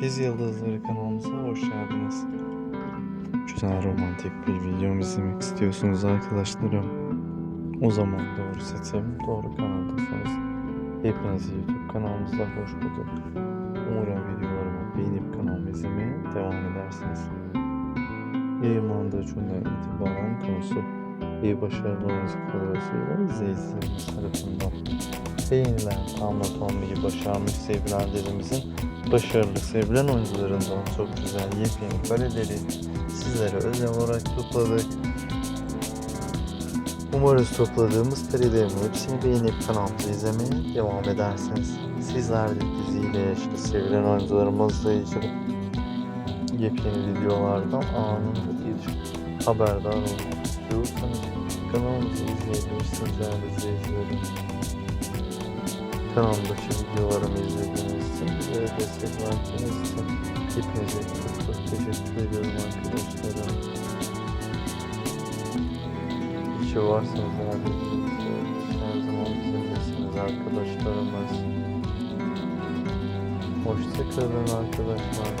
Dizi Yıldızları kanalımıza hoş geldiniz. Güzel romantik bir video izlemek istiyorsunuz arkadaşlarım. O zaman doğru seçim, doğru kanaldasınız. Hepiniz YouTube kanalımıza hoş bulduk. Umarım videolarımı beğenip kanalımı izlemeye devam edersiniz. Yayınlandığı günden itibaren konusu iyi başarılı oyuncularıyla izleyicilerimiz tarafından beğenilen anlatan başarmış sevilen dizimizin başarılı sevilen oyuncularından çok güzel yepyeni kareleri sizlere özel olarak topladık. Umarız topladığımız karelerin hepsini beğenip kanalımızı izlemeye devam edersiniz. Sizler de diziyle işte sevilen oyuncularımızla ilgili yepyeni videolardan anında gelişip haberdar olmak istiyorsanız kanalımızı izleyebilirsiniz değerli izleyicilerim. Kanalımdaki videolarımı izlediğiniz için ve destek verdiğiniz için hepinize çok çok teşekkür ediyorum arkadaşlarım. Varsınız değerli izleyiciler. Her zaman bizimlesiniz arkadaşlarımız. Hoşçakalın arkadaşlar.